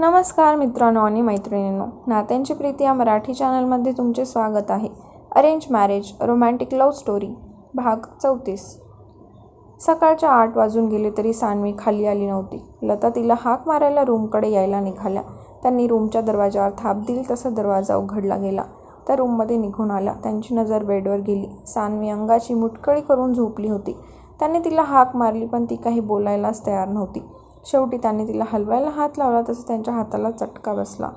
नमस्कार मित्रांनो आणि मैत्रिणींनो नात्यांची प्रीती या मराठी चॅनलमध्ये तुमचे स्वागत आहे. Arrange marriage romantic love story भाग चौतीस. सकाळच्या आठ वाजून गेले तरी सानवी खाली आली नव्हती. लता तिला हाक मारायला रूमकडे यायला निघाल्या. त्यांनी रूमच्या दरवाजावर थाप दिली तसा दरवाजा उघडला गेला. त्या रूममध्ये निघून आला. त्यांची नजर बेडवर गेली. सानवी अंगाची मुटकळी करून झोपली होती. त्यांनी तिला हाक मारली पण ती काही बोलायलाच तयार नव्हती. शेवटी त्यांनी तिला हलवायला हात लावला तसं त्यांच्या हाताला चटका बसला.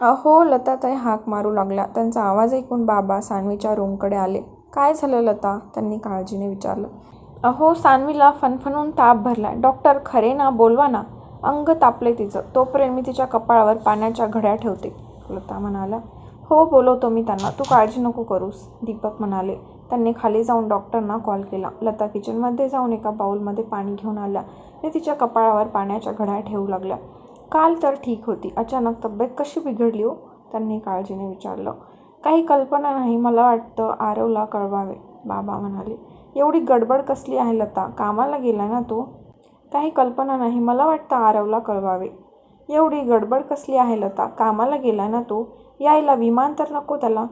अहो लताताई हाक मारू लागल्या. त्यांचा आवाज ऐकून बाबा सानवीच्या रूमकडे आले. काय झालं लता? त्यांनी काळजीने विचारलं. अहो सानवीला फनफनून ताप भरला डॉक्टर खरे ना? बोलवा ना. अंग तापले तिचं. तोपर्यंत मी तिच्या कपाळावर पाण्याच्या घड्या ठेवते. लता म्हणाला हो बोलवतो मी त्यांना. तू काळजी नको करूस दीपक म्हणाले. त्यांनी खाली जाऊन डॉक्टरना कॉल केला. लता किचनमध्ये जाऊन एका बाऊलमध्ये पाणी घेऊन आल्या. आणि तिच्या कपाळावर पाण्याच्या घड्या ठेवू लागल्या. काल तर ठीक होती. अचानक तब्येत कशी बिघडली हो? त्यांनी काळजीने विचारलं. काही कल्पना नाही मला वाटतं आरवला कळवावे बाबा म्हणाले. एवढी गडबड कसली आहे लता? कामाला गेला ना तो? काही कल्पना नाही. मला वाटतं आरवला कळवावे. एवढी गडबड कसली आहे लता? कामाला गेला ना तो? यायला विमान तर नको त्याला?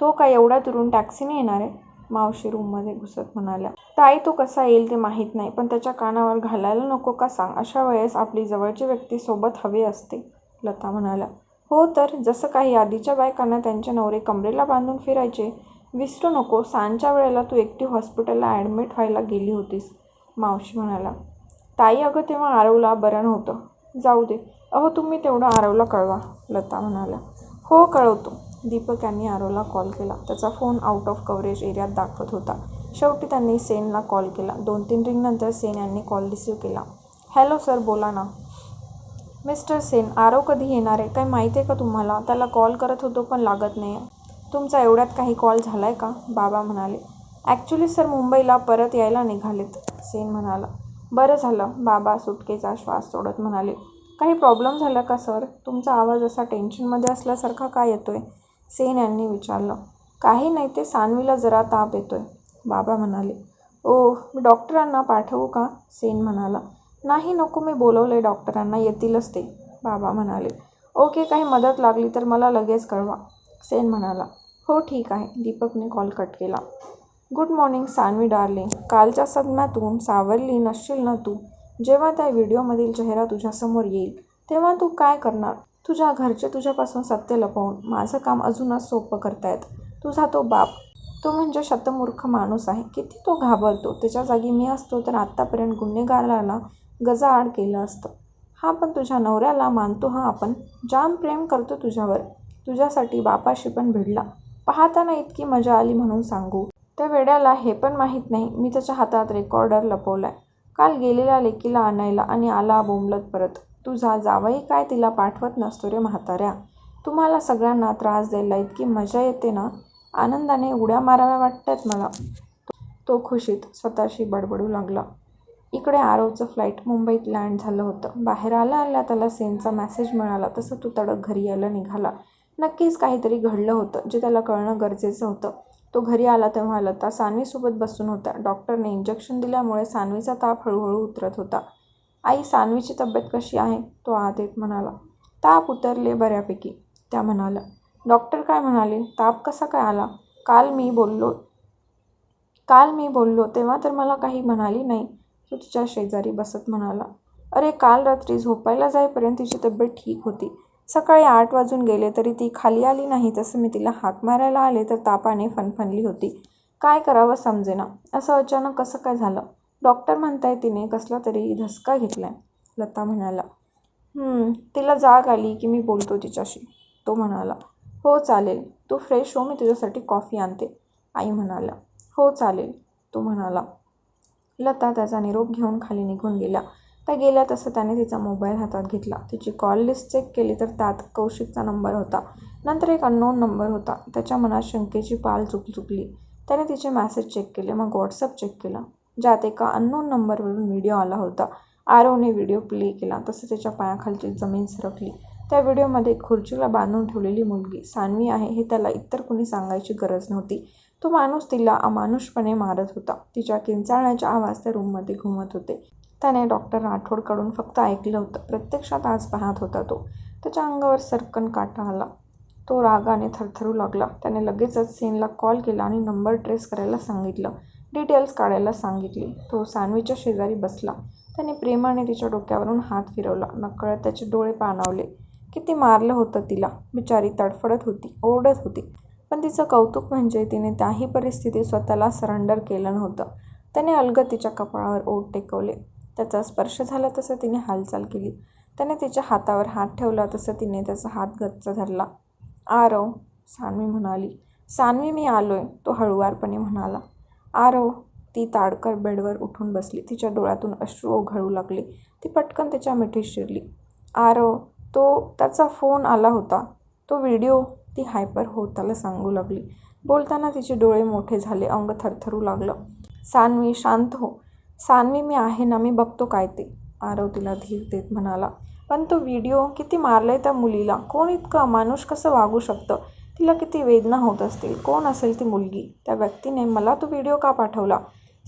तो काय एवढ्या दुरून टॅक्सीने येणार आहे? मावशी रूममध्ये घुसत म्हणाल्या ताई तो कसा येईल ते माहीत नाही पण त्याच्या कानावर घालायला नको का सांग? अशा वेळेस आपली जवळची व्यक्ती सोबत हवी असते. लता म्हणाल्या हो तर जसं काही आधीच्या बायकांना त्यांचे नवरे कमरेला बांधून फिरायचे विसरू नको सांजच्या वेळेला तू एकटी हॉस्पिटलला ॲडमिट व्हायला गेली होतीस. मावशी म्हणाला ताई अगं तेव्हा आरवला बरं नव्हतं. जाऊ दे अहो तुम्ही तेवढं आरवला कळवा लता म्हणाल्या हो कळवतो. दीपक यांनी आरोला कॉल केला. त्याचा फोन आउट ऑफ कव्हरेज एरियात दाखवत होता. शेवटी त्यांनी सेनला कॉल केला. दोन तीन रिंगनंतर सेन यांनी कॉल रिसीव केला. हॅलो सर बोला ना. मिस्टर सेन आरव कधी येणार आहे? काय माहिती आहे का तुम्हाला? त्याला कॉल करत होतो पण लागत नाही आहे तुमचा एवढ्यात काही कॉल झाला आहे का? बाबा म्हणाले. ॲक्च्युली सर मुंबईला परत यायला निघालेत. सेन म्हणाला. बरं झालं. बाबा सुटकेचा श्वास सोडत म्हणाले. काही प्रॉब्लेम झाला का सर? तुमचा आवाज असा टेन्शनमध्ये असल्यासारखा का येतोय? सेन यांनी विचारलं. काही नाही ते सानवीला जरा ताप येतोय बाबा म्हणाले. ओ मी डॉक्टरांना पाठवू का? सेन म्हणाला. नाही नको मी बोलवले डॉक्टरांना येतीलच ते बाबा म्हणाले. ओके काही मदत लागली तर मला लगेच कळवा सेन म्हणाला. हो ठीक आहे दीपकने कॉल कट केला. Good morning Sanvi darling. कालच्या सदम्यातून सावरली नसशील ना तू? जेव्हा त्या व्हिडिओमधील चेहरा तुझ्यासमोर येईल तेव्हा तू काय करणार? तुझ्या घरचे तुझ्यापासून सत्य लपवून माझं काम अजूनच सोपं करतायत. तुझा तो बाप तो म्हणजे शतमूर्ख माणूस आहे. किती तो घाबरतो. त्याच्या जागी मी असतो तर आत्तापर्यंत गुन्हेगाराला गजाआड केलं असतं. हा पण तुझ्या नवऱ्याला मानतो. हा आपण जाम प्रेम करतो तुझ्यावर. तुझ्यासाठी बापाशी पण भिडला. पाहताना इतकी मजा आली म्हणून सांगू. त्या वेड्याला हे पण माहीत नाही. मी त्याच्या हातात रेकॉर्डर लपवलाय. काल गेलेल्या लेकीला आणायला आणि आला बोंबलत परत. तुझा जावई काय तिला पाठवत नसतो रे म्हाताऱ्या? तुम्हाला सगळ्यांना त्रास द्यायला इतकी मजा येते ना? आनंदाने उड्या माराव्या वाटतात मला. तो खुशीत स्वतःशी बडबडू लागला. इकडे आरवचं फ्लाईट मुंबईत लँड झालं होतं. बाहेर आला आल्या त्याला सेनचा मेसेज मिळाला. तसं तो तडक घरी यायला निघाला. नक्कीच काहीतरी घडलं होतं जे त्याला कळणं गरजेचं होतं. तो घरी आला तेव्हा लता सानवीसोबत बसून होता डॉक्टरने इंजेक्शन दिल्यामुळे सानवीचा ताप हळूहळू उतरत होता. आई सानवीची तब्येत कशी आहे? तो आत म्हणाला. ताप उतरले बऱ्यापैकी. त्या म्हणाल्या डॉक्टर काय म्हणाले? ताप कसा काय आला? काल मी बोललो काल मी बोललो तेव्हा तर मला काही म्हणाली नाही. तो तिच्या शेजारी बसत म्हणाला अरे काल रात्री झोपायला जाईपर्यंत तिची तब्येत ठीक होती. सकाळी आठ वाजून गेले तरी ती खाली आली नाही तसं मी तिला हाक मारायला आले तर तापाने फनफनली होती. काय करावं समजेना. असं अचानक कसं काय झालं? डॉक्टर म्हणताय तिने कसला तरी धसका घेतलाय. लता म्हणाला तिला जाग आली की मी बोलतो तिच्याशी. तो म्हणाला हो चालेल तू फ्रेश हो मी तुझ्यासाठी कॉफी आणते. आई म्हणाला हो चालेल. तो म्हणाला लता त्याचा निरोप घेऊन खाली निघून गेल्या. त्या गेल्या तसं त्याने तिचा मोबाईल हातात घेतला. तिची कॉल लिस्ट चेक केली तर त्यात कौशिकचा नंबर होता. नंतर एक अननोन नंबर होता. त्याच्या मनात शंकेची पाल चुक चुकली. त्याने तिचे मॅसेज चेक केले मग व्हॉट्सअप चेक केला. ज्यात एका अननोन नंबरवरून व्हिडिओ आला होता. आरवने व्हिडिओ प्ले केला. तसं त्याच्या पायाखालची जमीन सरकली. त्या व्हिडिओमध्ये खुर्चीला बांधून ठेवलेली मुलगी सानवी आहे हे त्याला इतर कुणी सांगायची गरज नव्हती. तो माणूस तिला अमानुषपणे मारत होता. तिच्या किंचाळण्याच्या आवाज त्या रूममध्ये घुमत होते. त्याने डॉक्टर राठोडकडून फक्त ऐकलं होतं. प्रत्यक्षात आज पाहत होता तो. त्याच्या अंगावर सरकन काटा आला. तो रागाने थरथरू लागला. त्याने लगेचच सेनला कॉल केला आणि नंबर ट्रेस करायला सांगितलं. डिटेल्स काढायला सांगितली. तो सानवीच्या शेजारी बसला. त्याने प्रेमाने तिच्या डोक्यावरून हात फिरवला. नकळत त्याचे डोळे पाणावले. किती मारलं होतं तिला. बिचारी तडफडत होती ओरडत होती. पण तिचं कौतुक म्हणजे तिने त्याही परिस्थितीत स्वतःला सरेंडर केलं नव्हतं. त्याने अलगद तिच्या कपाळावर ओठ टेकवले. त्याचा स्पर्श झाला तसं तिने हालचाल केली. त्याने तिच्या हातावर हात ठेवला तसं तिने त्याचा हात गच्च धरला. आरव सानवी म्हणाली. सानवी मी आलोय तो हळुवारपणे म्हणाला. आरव ती ताडकर बेडवर उठून बसली. तिच्या डोळ्यातून अश्रू ओघळू लागले. ती पटकन त्याच्या मिठीत शिरली. आरव तो त्याचा फोन आला होता. तो व्हिडिओ ती हायपर होताला सांगू लागली. बोलताना तिचे डोळे मोठे झाले. अंग थरथरू लागलं. सानवी शांत हो. सानवी मी आहे ना मी बघतो काय ते. आरव तिला धीर देत म्हणाला. पण तो व्हिडिओ किती मारलाय त्या मुलीला. कोण इतकं? अमानुष कसं वागू शकतं? तिला किती वेदना होत असतील कोण असेल ती मुलगी? त्या व्यक्तीने मला तो व्हिडिओ का पाठवला?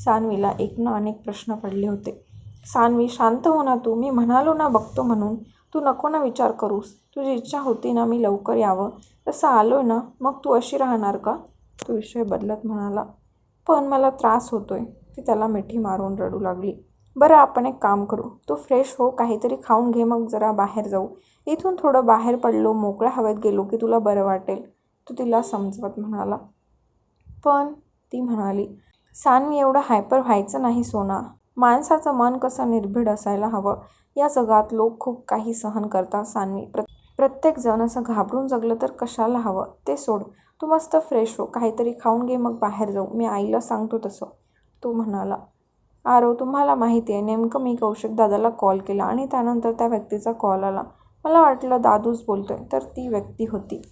सानवीला एक ना अनेक प्रश्न पडले होते. सानवी शांत हो ना तू मी म्हणालो ना बघतो म्हणून तू नको ना विचार करूस. तुझी इच्छा होती ना मी लवकर यावं. तसं आलोय ना मग तू अशी राहणार का? तो विषय बदलत म्हणाला. पण मला त्रास होतोय. ती त्याला मिठी मारून रडू लागली. बरं आपण एक काम करू. तू फ्रेश हो काहीतरी खाऊन घे मग जरा बाहेर जाऊ. इथून थोडं बाहेर पडलो मोकळ्या हवेत गेलो की तुला बरं वाटेल. तो तिला समजवत म्हणाला. पण ती म्हणाली सानवी एवढं हायपर व्हायचं नाही सोना. माणसाचं मन कसं निर्भीड असायला हवं? या जगात लोक खूप काही सहन करतात सानवी प्र प्रत्येकजण असं घाबरून जगलं तर कशाला हवं? ते सोड. तू मस्त फ्रेश हो. काहीतरी खाऊन घे मग बाहेर जाऊ. मी आईला सांगतो तसं. तो म्हणाला. आरो तुम्हाला माहिती आहे नेमकं मी कौशिक दादाला कॉल केला आणि त्यानंतर त्या व्यक्तीचा कॉल आला. मला वाटलं दादूच बोलतोय तर ती व्यक्ती होती.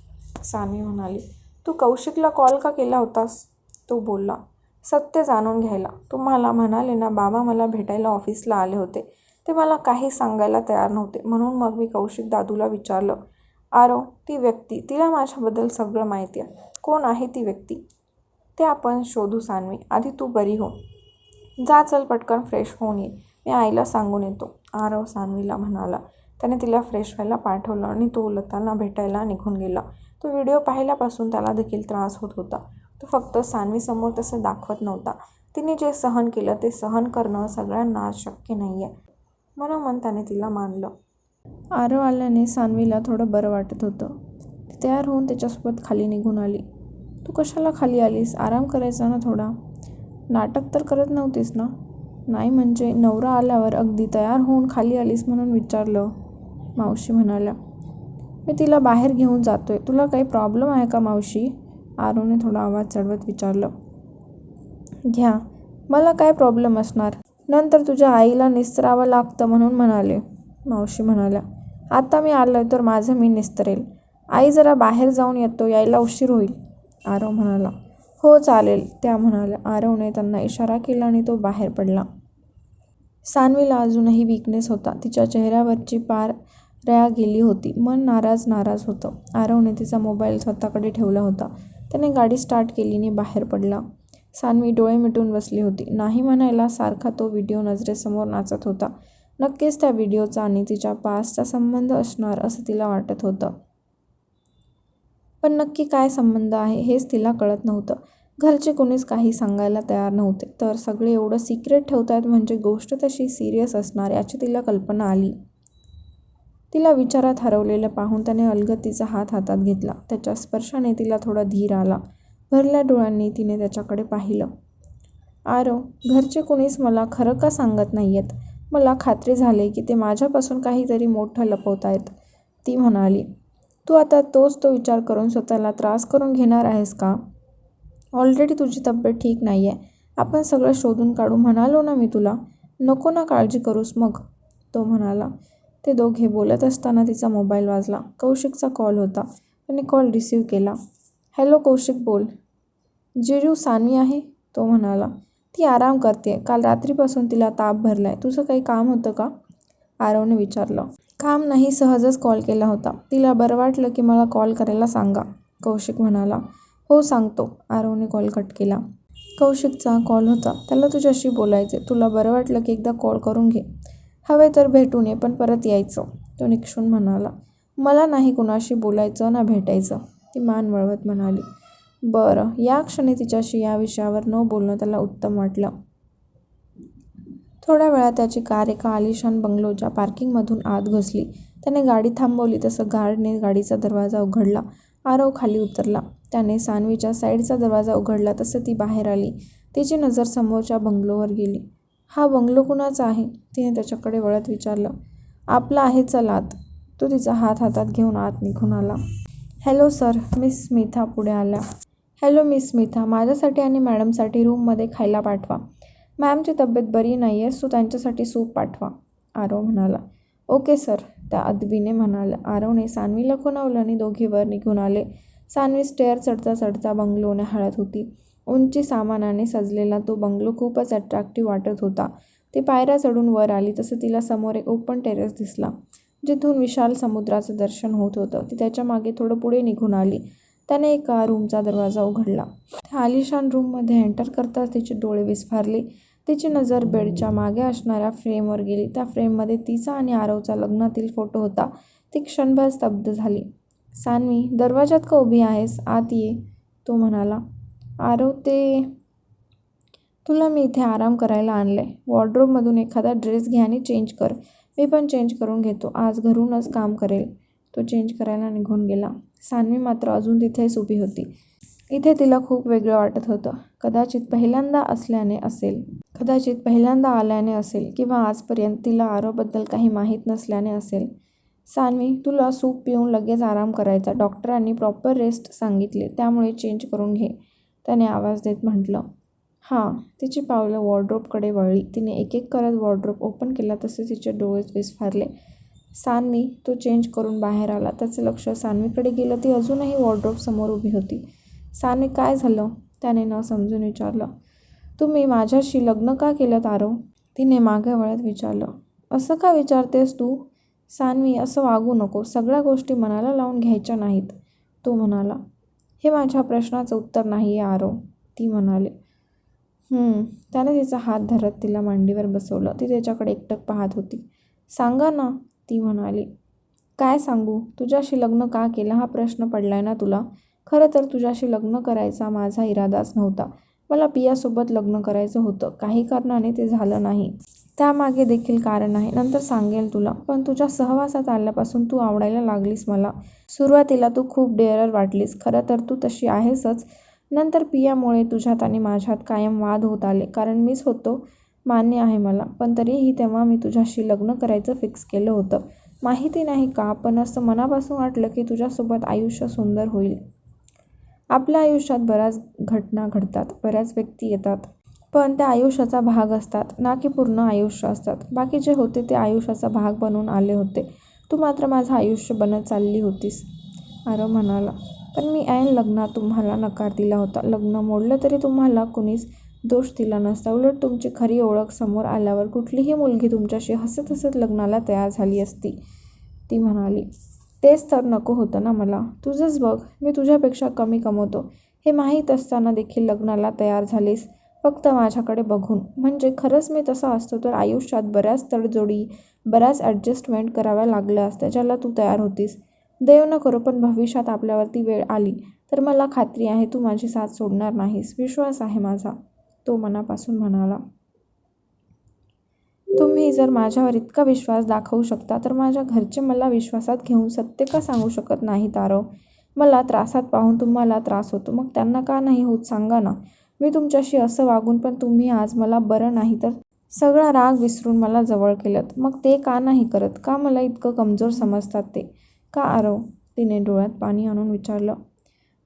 सानवी म्हणाली तू कौशिकला कॉल का केला होतास? तो बोलला सत्य जाणून घ्यायला. तुम्हाला म्हणाले ना बाबा मला भेटायला ऑफिसला आले होते. ते मला काही सांगायला तयार नव्हते म्हणून मग मी कौशिक दादूला विचारलं आरो ती व्यक्ती तिला माझ्याबद्दल सगळं माहिती आहे. कोण आहे ती व्यक्ती? ते आपण शोधू सानवी. आधी तू बरी हो. जा चल पटकन फ्रेश होऊन ये. मी आईला सांगून येतो. आरव सानवीला म्हणाला. त्याने तिला फ्रेश व्हायला पाठवलं आणि तो लतांना भेटायला निघून गेला. तो व्हिडिओ पाहिल्यापासून त्याला देखील त्रास होत होता. तो फक्त सानवीसमोर तसं दाखवत नव्हता. तिने जे सहन केलं ते सहन करणं सगळ्यांना शक्य नाही आहे मनोमन त्याने तिला मानलं. आरव आल्याने सानवीला थोडं बरं वाटत होतं. ती तयार होऊन त्याच्यासोबत खाली निघून आली. तू कशाला खाली आलीस? आराम करायचा ना थोडा. नाटक तर करत नव्हतीस ना? नाही म्हणजे नवरा आल्यावर अगदी तयार होऊन खाली आलीस म्हणून विचारलं मावशी म्हणाल्या. मी तिला बाहेर घेऊन जातोय. तुला काही प्रॉब्लेम आहे का मावशी? आरोने थोडा आवाज चढवत विचारलं. घ्या. मला काय प्रॉब्लेम असणार? नंतर तुझ्या आईला निस्तरावं लागतं म्हणून म्हणाले. मावशी म्हणाल्या. आता मी आलोय तर माझं मी निस्तरेल. आई जरा बाहेर जाऊन येतो. यायला उशीर होईल. आरव म्हणाला. हो चालेल त्या म्हणाल्या. आरवने त्यांना इशारा केला आणि तो बाहेर पडला. सानवीला अजूनही विकनेस होता. तिच्या चेहऱ्यावरची पार रया गेली होती. मन नाराज नाराज होतं. आरवने तिचा मोबाईल स्वतःकडे ठेवला होता. त्याने गाडी स्टार्ट केली आणि बाहेर पडला. सानवी डोळे मिटून बसली होती. नाही म्हणायला सारखा तो व्हिडिओ नजरेसमोर नाचत होता. नक्कीच त्या व्हिडिओचा आणि तिच्या पासचा संबंध असणार असं तिला वाटत होतं. पण नक्की काय संबंध आहे हेच तिला कळत नव्हतं. घरचे कोणीच काही सांगायला तयार नव्हते. तर सगळे एवढं सिक्रेट ठेवतायत म्हणजे गोष्ट तशी सिरियस असणार याची तिला कल्पना आली. तिला विचारात हरवलेलं पाहून त्याने अलगद तिचा हात हातात घेतला. त्याच्या स्पर्शाने तिला थोडा धीर आला. भरल्या डोळ्यांनी तिने त्याच्याकडे पाहिलं. आरव घरचे कोणीच मला खरं का सांगत नाही आहेत मला खात्री झाली की ते माझ्यापासून काहीतरी मोठं लपवतायत ती म्हणाली. तू आता तोच तो विचार करून स्वतःला त्रास करून घेणार आहेस का? ऑलरेडी तुझी तब्येत ठीक नाही आहे आपण सगळं शोधून काढू म्हणालो ना मी तुला. नको ना काळजी करूस मग तो म्हणाला. ते दोघे बोलत असताना तिचा मोबाईल वाजला. कौशिकचा कॉल होता. त्याने कॉल रिसीव केला. हॅलो कौशिक बोल. जिजू सानवी आहे? तो म्हणाला. ती आराम करते काल रात्रीपासून तिला ताप भरला आहे तुझं काही काम होतं का? आरवने विचारलं. काम नाही सहजच कॉल केला होता. तिला बरं वाटलं की मला कॉल करायला सांगा. कौशिक म्हणाला हो सांगतो. आरवने कॉल कट केला. कौशिकचा कॉल होता. त्याला तुझ्याशी बोलायचे तुला बरं वाटलं की एकदा कॉल करून घे. हवे तर भेटून ये पण परत यायचं. तो निक्षून म्हणाला मला नाही कुणाशी बोलायचं ना भेटायचं. ती मान वळवत म्हणाली बरं. या क्षणी तिच्याशी या विषयावर न बोलणं त्याला उत्तम वाटलं. थोड्या वेळात त्याची कार एका आलिशान बंगलोच्या पार्किंगमधून आत घुसली. त्याने गाडी थांबवली तसं गार्डने गाडीचा दरवाजा उघडला. आरव खाली उतरला. त्याने सानवीच्या साईडचा दरवाजा उघडला तसं ती बाहेर आली. तिची नजर समोरच्या बंगलोवर गेली. हा बंगलो कुणाचा आहे? तिने त्याच्याकडे वळत विचारलं. आपला आहे चल आत तो तिचा हात हातात घेऊन आत निघून आला. हॅलो सर मिस स्मिथा पुढे आल्या हॅलो मिस स्मिथा माझ्यासाठी आणि मॅडमसाठी रूममध्ये खायला पाठवा. मॅमची तब्येत बरी नाही आहे सो त्यांच्यासाठी सूप पाठवा आरव म्हणाला. ओके सर त्या अदबीने म्हणाला आरवने सानवीला खुणावलं आणि दोघीवर निघून आले. सानवी स्टेअर चढता चढता बंगलोने हळत होती. उंची सामानाने सजलेला तो बंगलो खूपच अट्रॅक्टिव्ह वाटत होता. ती पायऱ्या चढून वर आली तसं तिला समोर एक ओपन टेरेस दिसला जिथून विशाल समुद्राचं दर्शन होत होतं. ती त्याच्यामागे थोडं पुढे निघून आली. त्याने एका रूमचा दरवाजा उघडला. त्या आलिशान रूममध्ये एंटर करताच तिचे डोळे विस्फारले. तिची नजर बेडच्या मागे असणाऱ्या फ्रेमवर गेली. त्या फ्रेममध्ये तिचा आणि आरवचा लग्नातील फोटो होता. ती क्षणभर स्तब्ध झाली. सानवी दरवाजात का उभी आहेस? आत ये तो म्हणाला. आरव ते तुला मी इथे आराम करायला आणलं आहे वॉर्ड्रोबमधून एखादा ड्रेस घे आणि चेंज कर. मी पण चेंज करून घेतो. आज घरूनच काम करेल. तो चेंज करायला निघून गेला. सानवी मात्र अजून तिथेच उभी होती. इथे तिला खूप वेगळं वाटत होतं. कदाचित पहिल्यांदा असल्याने असेल. कदाचित पहिल्यांदा आल्याने असेल किंवा आजपर्यंत तिला आरोबद्दल काही माहीत नसल्याने असेल. सानवी तुला सूप पिऊन लगेच आराम करायचा. डॉक्टरांनी प्रॉपर रेस्ट सांगितले त्यामुळे चेंज करून घे. त्याने आवाज देत म्हटलं हां. तिची पावलं वॉर्ड्रोबकडे वळली. तिने एक एक करत वॉर्ड्रोब ओपन केला तसे तिचे डोळे विस्फारले. सानवी तो चेंज करून बाहेर आला. त्याचं लक्ष सानवीकडे गेलं. ती अजूनही वॉर्ड्रोब समोर उभी होती. सानवी काय झालं? त्याने न समजून विचारलं. तुम्ही माझ्याशी लग्न का केलं आरो तिने मागे वळत विचारलं. असं का विचारतेस तू? सानवी असं वागू नको. सगळ्या गोष्टी मनाला लावून घ्यायच्या नाहीत. तो म्हणाला. हे माझ्या प्रश्नाचं उत्तर नाही आहे आरो ती म्हणाली. त्याने तिचा हात धरत तिला मांडीवर बसवलं. ती त्याच्याकडे एकटक पाहत होती. सांगा ना ती म्हणाली. काय सांगू? तुझ्याशी लग्न का केलं? हा प्रश्न पडलाय ना तुला? खरं तर तुझ्याशी लग्न करायचा माझा इरादाच नव्हता. मला पियासोबत लग्न करायचं होतं. काही कारणाने ते झालं नाही. त्यामागे देखील कारण आहे. नंतर सांगेल तुला. पण तुझ्या सहवासात आल्यापासून तू आवडायला लागलीस मला. सुरुवातीला तू खूप डेअरर वाटलीस. खरं तर तू तशी आहेसच. नंतर पियामुळे तुझ्यात आणि माझ्यात कायम वाद होत आले. कारण मीच होतो मान्य आहे मला. पण तरीही तेव्हा मी तुझ्याशी लग्न करायचं फिक्स केलं होतं. माहिती नाही का पण असं मनापासून वाटलं की तुझ्यासोबत आयुष्य सुंदर होईल. आपल्या आयुष्यात बऱ्याच घटना घडतात बऱ्याच व्यक्ती येतात. पण त्या आयुष्याचा भाग असतात ना की पूर्ण आयुष्य असतात. बाकी जे होते ते आयुष्याचा भाग बनून आले होते. तू मात्र माझं आयुष्य बनत चालली होतीस. आरव म्हणाला पण मी ऐन लग्नात तुम्हाला नकार दिला होता. लग्न मोडलं तरी तुम्हाला कुणीच दोष दिला नसता. उलट तुमची खरी ओळख समोर आल्यावर कुठलीही मुलगी तुमच्याशी हसत हसत लग्नाला तयार झाली असती ती म्हणाली. तेच तर नको होतं ना मला. तुझंच बघ मी तुझ्यापेक्षा कमी कमवतो. हे माहीत असताना देखील लग्नाला तयार झालीस. फक्त माझ्याकडे बघून. म्हणजे खरंच मी तसा असतो तर आयुष्यात बऱ्याच तडजोडी बऱ्याच ॲडजस्टमेंट कराव्या लागल्या असत्या ज्याला तू तयार होतीस. देव न करो पण भविष्यात आपल्यावरती वेळ आली तर मला खात्री आहे तू माझी साथ सोडणार नाहीस. विश्वास आहे माझा. तो मनापासून म्हणाला. तुम्ही जर माझ्यावर इतका विश्वास दाखवू शकता तर माझ्या घरचे मला विश्वासात घेऊन सत्य का सांगू शकत नाही तारव मला त्रासात पाहून तुम्हाला त्रास होतो. मग त्यांना का नाही होत सांगा ना. मी तुमच्याशी असं वागून पण तुम्ही आज मला बरं नाही तर सगळा राग विसरून मला जवळ केलं मग ते का नाही करत? का मला इतकं कमजोर समजतात ते? का आरव? तिने डोळ्यात पाणी आणून विचारलं.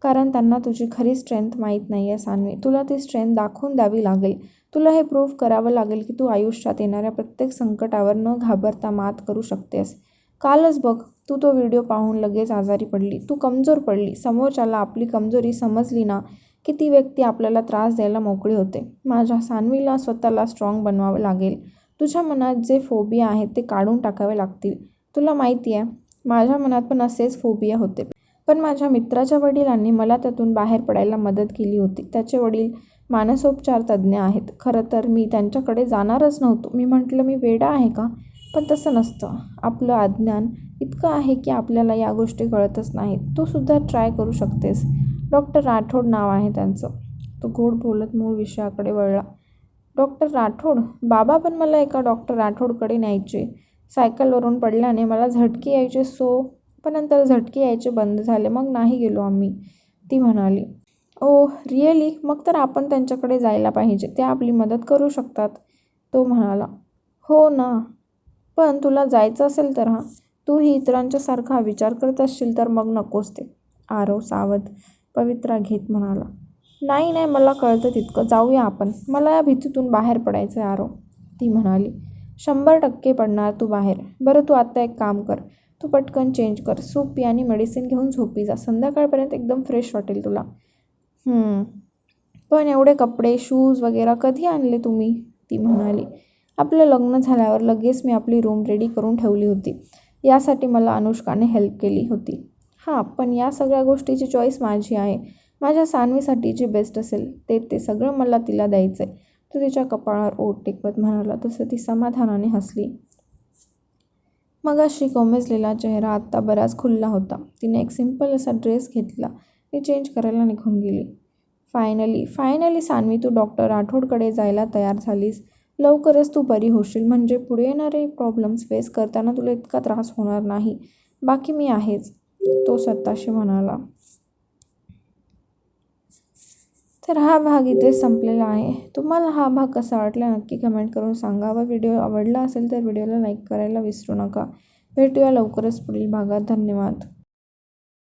कारण त्यांना तुझी खरी स्ट्रेंथ माहीत नाही आहे सानवी. तुला ती स्ट्रेंथ दाखवून द्यावी लागेल. तुला हे प्रूव्ह करावं लागेल की तू आयुष्यात येणाऱ्या प्रत्येक संकटावर न घाबरता मात करू शकतेस. कालच बघ तू तो व्हिडिओ पाहून लगेच आजारी पडली. तू कमजोर पडली. समोरच्याला आपली कमजोरी समजली ना की ती व्यक्ती आपल्याला त्रास द्यायला मोकळी होते. माझ्या सानवीला स्वतःला स्ट्रॉंग बनवावं लागेल. तुझ्या मनात जे फोबिया आहेत ते काढून टाकावे लागतील. तुला माहिती आहे माझ्या मनात पण असेच फोबिया होते. पण माझ्या मित्राच्या वडिलांनी मला त्यातून बाहेर पडायला मदत केली होती. त्याचे वडील मानसोपचार तज्ज्ञ आहेत. खरं तर मी त्यांच्याकडे जाणारच नव्हतो. मी म्हटलं मी वेडा आहे का? पण तसं नसतं. आपलं अज्ञान इतकं आहे की आपल्याला या गोष्टी कळतच नाहीत. तू सुद्धा ट्राय करू शकतेस. डॉक्टर राठोड नाव आहे त्यांचं. तो गोड बोलत मूळ विषयाकडे वळला. डॉक्टर राठोड? बाबा पण मला एका डॉक्टर राठोडकडे न्यायचे. सायकलवरून पडल्याने मला झटके यायचे सो पण नंतर झटके यायचे बंद झाले. मग नाही गेलो आम्ही. ती म्हणाली. Oh really? मग तर आपण त्यांच्याकडे जायला पाहिजे. ते आपली मदत करू शकतात तो म्हणाला. हो ना. पण तुला जायचं असेल तर हां. तूही इतरांच्यासारखा विचार करत असशील तर मग नकोच ते आरव सावध पवित्रा घेत म्हणाला. नाही नाही मला कळतं तितकं. जाऊया आपण. मला या भीतीतून बाहेर पडायचं आहे आरव. ती म्हणाली. शंभर टक्के पडणार तू बाहेर. बरं तू आत्ता एक काम कर. तू पटकन चेंज कर. सूप आणि मेडिसिन घेऊन झोपी जा संध्याकाळपर्यंत एकदम फ्रेश वाटेल तुला. पण एवढे कपडे शूज वगैरे कधी आणले तुम्ही? ती म्हणाली. आपलं लग्न झाल्यावर लगेच मी आपली रूम रेडी करून ठेवली होती. यासाठी मला अनुष्काने हेल्प केली होती. हां पण या सगळ्या गोष्टीची चॉईस माझी आहे. माझ्या सानवीसाठी जे बेस्ट असेल ते ते सगळं मला तिला द्यायचं आहे तो तिच्या कपाळावर ओट टेकवत म्हणाला तसं ती समाधानाने हसली. मगाशी कोमेजलेला चेहरा आत्ता बराच खुल्ला होता. तिने एक सिंपल असा ड्रेस घेतला. ती चेंज करायला निघून गेली. फायनली फायनली सानवी तू डॉक्टर राठोडकडे जायला तयार झालीस. लवकरच तू बरी होशील. म्हणजे पुढे येणारे प्रॉब्लेम्स फेस करताना तुला इतका त्रास होणार नाही. बाकी मी आहेच तो स्वतःशी म्हणाला. तर हा भाग इथे संपलेला आहे. तुम्हाला हा भाग कसा वाटला नक्की कमेंट करून सांगा व व्हिडिओ आवडला असेल तर व्हिडिओला लाईक करायला विसरू नका. भेटूया लवकरच पुढील भागात. धन्यवाद.